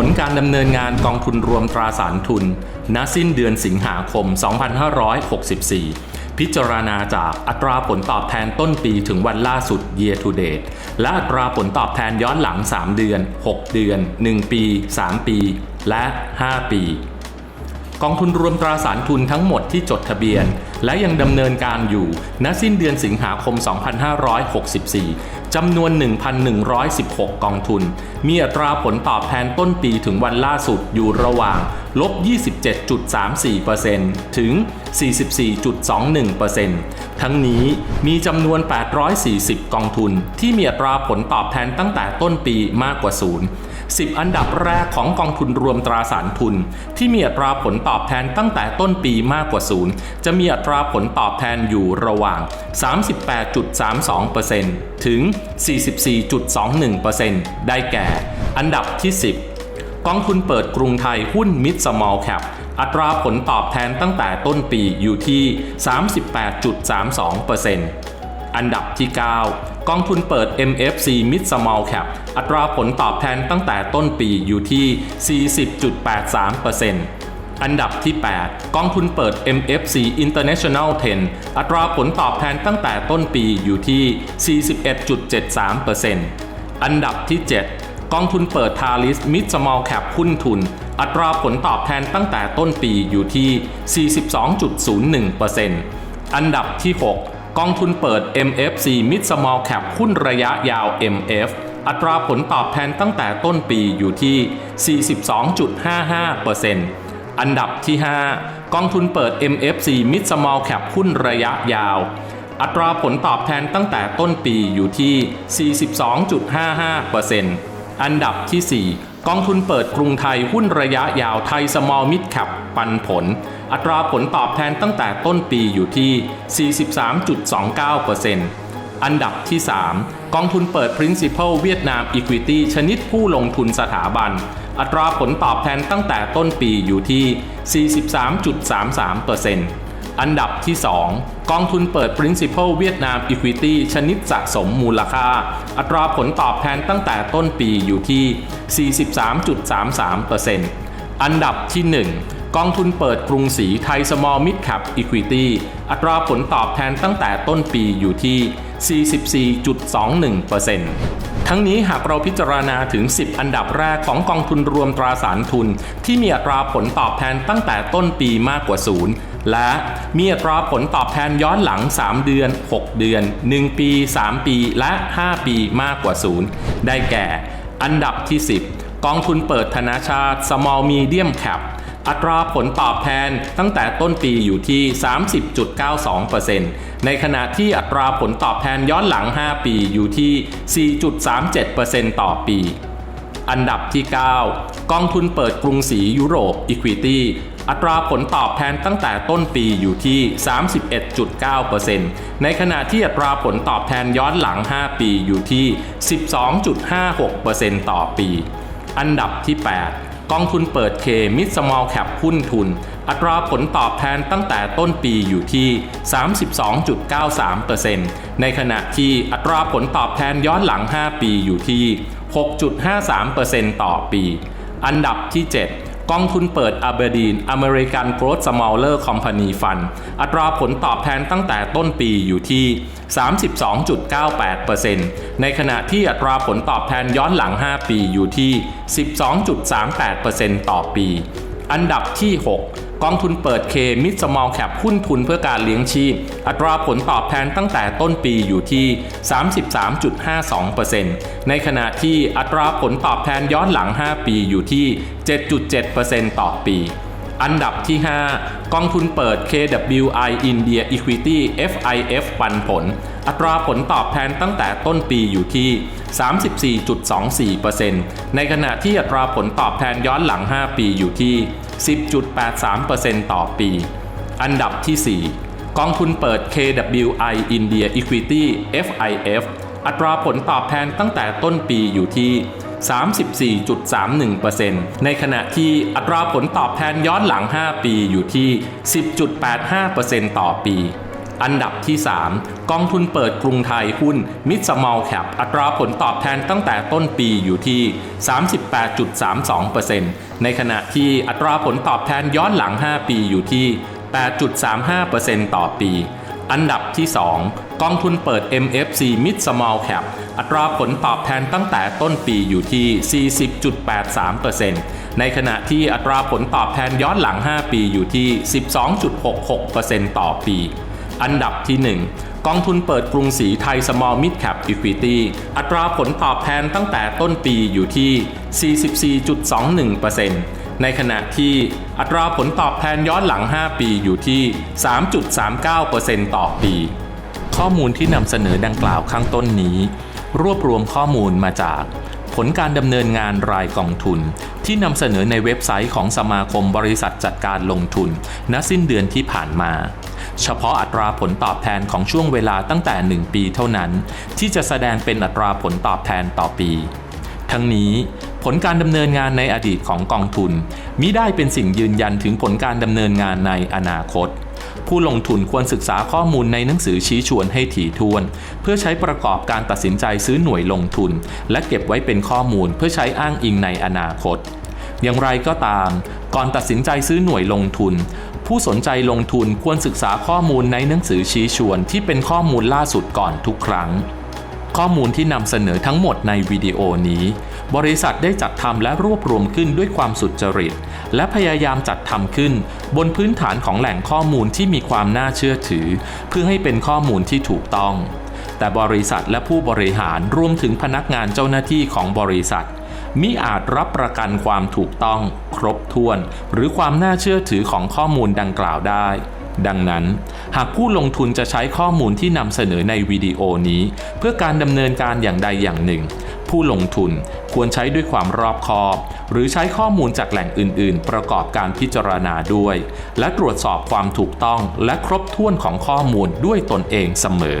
ผลการดำเนินงานกองทุนรวมตราสารทุน ณ สิ้นเดือนสิงหาคม 2564 พิจารณาจากอัตราผลตอบแทนต้นปีถึงวันล่าสุด year to date และอัตราผลตอบแทนย้อนหลัง 3 เดือน 6 เดือน 1 ปี 3 ปี และ 5 ปี กองทุนรวมตราสารทุนทั้งหมดที่จดทะเบียน และยังดำเนินการอยู่ณสิ้นเดือนสิงหาคม 2564 จำนวน 1,116 กองทุน มีอัตราผลตอบแทนต้นปีถึงวันล่าสุดอยู่ระหว่างลบ 27.34%ถึง 44.21%ทั้งนี้มีจำนวน 840 กองทุน ที่มีอัตราผลตอบแทนตั้งแต่ต้นปีมากกว่าศูนย์ 10 อันดับแรกของกองทุนรวมตราสารทุน ที่มีอัตราผลตอบแทนตั้งแต่ต้นปีมากกว่าศูนย์จะมีอัตราผลตอบแทนอยู่ระหว่าง 38.32%ถึง 44.21%ได้แก่ อันดับที่ 10 กองทุนเปิดกรุงไทยหุ้นมิดสมอลแคปอัตราผลตอบแทนตั้งแต่ต้นปีอยู่ที่ 38.32%อันดับที่ 9 กองทุนเปิด MFC Mid Small Cap อัตราผลตอบแทนตั้งแต่ต้นปีอยู่ที่ 40.83%อันดับที่ 8 กองทุนเปิด MFC International 10 อัตราผลตอบแทนตั้งแต่ต้นปีอยู่ที่ 41.73%อันดับที่ 7 กองทุนเปิด t a l i s Mid Small Cap หุ้นทุน อัตราผลตอบแทนตั้งแต่ต้นปีอยู่ที่ 42.01%อันดับที่ 6 กองทุนเปิด MFC Mid Small Cap หุ้นระยะยาว MF อัตราผลตอบแทนตั้งแต่ต้นปีอยู่ที่ 42.55%อันดับที่ 5 กองทุนเปิด MFC Mid Small Cap หุ้นระยะยาว อัตราผลตอบแทนตั้งแต่ต้นปีอยู่ที่ 42.55%อันดับที่ 4 กองทุนเปิดกรุงไทยหุ้นระยะยาวไทย Small Mid Cap ปันผล อัตราผลตอบแทนตั้งแต่ต้นปีอยู่ที่ 43.29%อันดับที่ 3 กองทุนเปิด Principal เวียดนาม Equity ชนิดผู้ลงทุนสถาบัน อัตราผลตอบแทนตั้งแต่ต้นปีอยู่ที่ 43.33% อันดับที่ 2 กองทุนเปิด Principal เวียดนาม Equity ชนิดสะสมมูลค่า อัตราผลตอบแทนตั้งแต่ต้นปีอยู่ที่ 43.33%อันดับที่ 1 กองทุนเปิดกรุงศรีไทย Small Mid Cap Equity อัตราผลตอบแทนตั้งแต่ต้นปีอยู่ที่ 44.21%ทั้งนี้หากเราพิจารณาถึง 10 อันดับแรกของกองทุนรวมตราสารทุน ที่มีอัตราผลตอบแทนตั้งแต่ต้นปีมากกว่าศูนย์ และมีอัตราผลตอบแทนย้อนหลัง 3 เดือน 6 เดือน 1 ปี 3 ปีและ 5 ปีมากกว่าศูนย์ได้แก่ อันดับที่ 10 กองทุนเปิดธนาชาติ Small Medium Cap อัตราผลตอบแทนตั้งแต่ต้นปีอยู่ที่ 30.92%ในขณะที่อัตราผลตอบแทนย้อนหลัง 5 ปีอยู่ที่ 4.37%ต่อปี อันดับที่ 9 กองทุนเปิดกรุงศรียุโรป Equity อัตราผลตอบแทนตั้งแต่ต้นปีอยู่ที่ 31.9%ในขณะที่อัตราผลตอบแทนย้อนหลัง 5 ปีอยู่ที่ 12.56%ต่อปี อันดับที่ 8กองทุนเปิดเคมิดสมอลแคปหุ้นทุน อัตราผลตอบแทนตั้งแต่ต้นปีอยู่ที่ 32.93%ในขณะที่อัตราผลตอบแทนย้อนหลัง 5 ปีอยู่ที่ 6.53%ต่อปี อันดับที่ 7 กองทุนเปิด Aberdeen American Growth Smaller Company Fund อัตราผลตอบแทนตั้งแต่ต้นปีอยู่ที่ 32.98%ในขณะที่อัตราผลตอบแทนย้อนหลัง 5 ปีอยู่ที่ 12.38%ต่อปี อันดับที่ 6 กองทุนเปิดเคมิดสมอลแคปหุ้นทุนเพื่อการเลี้ยงชีพ อัตราผลตอบแทนตั้งแต่ต้นปีอยู่ที่ 33.52%ในขณะที่อัตราผลตอบแทนย้อนหลัง 5 ปีอยู่ที่ 7.7%ต่อปีอันดับที่ 5 กองทุนเปิด KWI India Equity FIF ปันผล อัตราผลตอบแทนตั้งแต่ต้นปีอยู่ที่ 34.24%ในขณะที่อัตราผลตอบแทนย้อนหลัง 5 ปีอยู่ที่ 10.83%ต่อปี อันดับที่ 4 กองทุนเปิด KWI India Equity FIF อัตราผลตอบแทนตั้งแต่ต้นปีอยู่ที่34.31%ในขณะที่อัตราผลตอบแทนย้อนหลัง 5 ปีอยู่ที่ 10.85%ต่อปี อันดับที่ 3 กองทุนเปิดกรุงไทยหุ้นมิดสมอลแคปอัตราผลตอบแทนตั้งแต่ต้นปีอยู่ที่ 38.32%ในขณะที่อัตราผลตอบแทนย้อนหลัง 5 ปีอยู่ที่ 8.35%ต่อปี อันดับที่ 2 กองทุนเปิด MFC Mid Small Cap อัตราผลตอบแทนตั้งแต่ต้นปีอยู่ที่ 40.83%ในขณะที่อัตราผลตอบแทนย้อนหลัง 5 ปีอยู่ที่ 12.66%ต่อปี อันดับที่ 1 กองทุนเปิดกรุงศรีไทย Small Mid Cap Equity อัตราผลตอบแทนตั้งแต่ต้นปีอยู่ที่ 44.21%ในขณะที่อัตราผลตอบแทนย้อนหลัง 5 ปีอยู่ที่ 3.39%ต่อปี ข้อมูลที่นำเสนอดังกล่าวข้างต้นนี้ รวบรวมข้อมูลมาจาก ผลการดำเนินงานรายกองทุน ที่นำเสนอในเว็บไซต์ของสมาคมบริษัทจัดการลงทุน ณสิ้นเดือนที่ผ่านมา เฉพาะอัตราผลตอบแทนของช่วงเวลาตั้งแต่ 1 ปีเท่านั้น ที่จะแสดงเป็นอัตราผลตอบแทนต่อปี ทั้งนี้ผลการดำเนินงานในอดีตของกองทุนมิได้เป็นสิ่งยืนยันถึงผลการดำเนินงานในอนาคต ผู้ลงทุนควรศึกษาข้อมูลในหนังสือชี้ชวนให้ถี่ถ้วน เพื่อใช้ประกอบการตัดสินใจซื้อหน่วยลงทุน และเก็บไว้เป็นข้อมูลเพื่อใช้อ้างอิงในอนาคต อย่างไรก็ตาม ก่อนตัดสินใจซื้อหน่วยลงทุน ผู้สนใจลงทุนควรศึกษาข้อมูลในหนังสือชี้ชวนที่เป็นข้อมูลล่าสุดก่อนทุกครั้ง ข้อมูลที่นำเสนอทั้งหมดในวิดีโอนี้ บริษัทได้จัดทำและรวบรวมขึ้นด้วยความสุจริต และพยายามจัดทำขึ้น บนพื้นฐานของแหล่งข้อมูลที่มีความน่าเชื่อถือ เพื่อให้เป็นข้อมูลที่ถูกต้อง แต่บริษัทและผู้บริหารรวมถึงพนักงานเจ้าหน้าที่ของบริษัทมิอาจรับประกันความถูกต้อง ครบถ้วน หรือความน่าเชื่อถือของข้อมูลดังกล่าวได้ ดังนั้น หากผู้ลงทุนจะใช้ข้อมูลที่นำเสนอในวิดีโอนี้ เพื่อการดำเนินการอย่างใดอย่างหนึ่ง ผู้ลงทุนควรใช้ด้วยความรอบคอบ หรือใช้ข้อมูลจากแหล่งอื่น ๆ ประกอบการพิจารณาด้วย และตรวจสอบความถูกต้องและครบถ้วนของข้อมูลด้วยตนเองเสมอ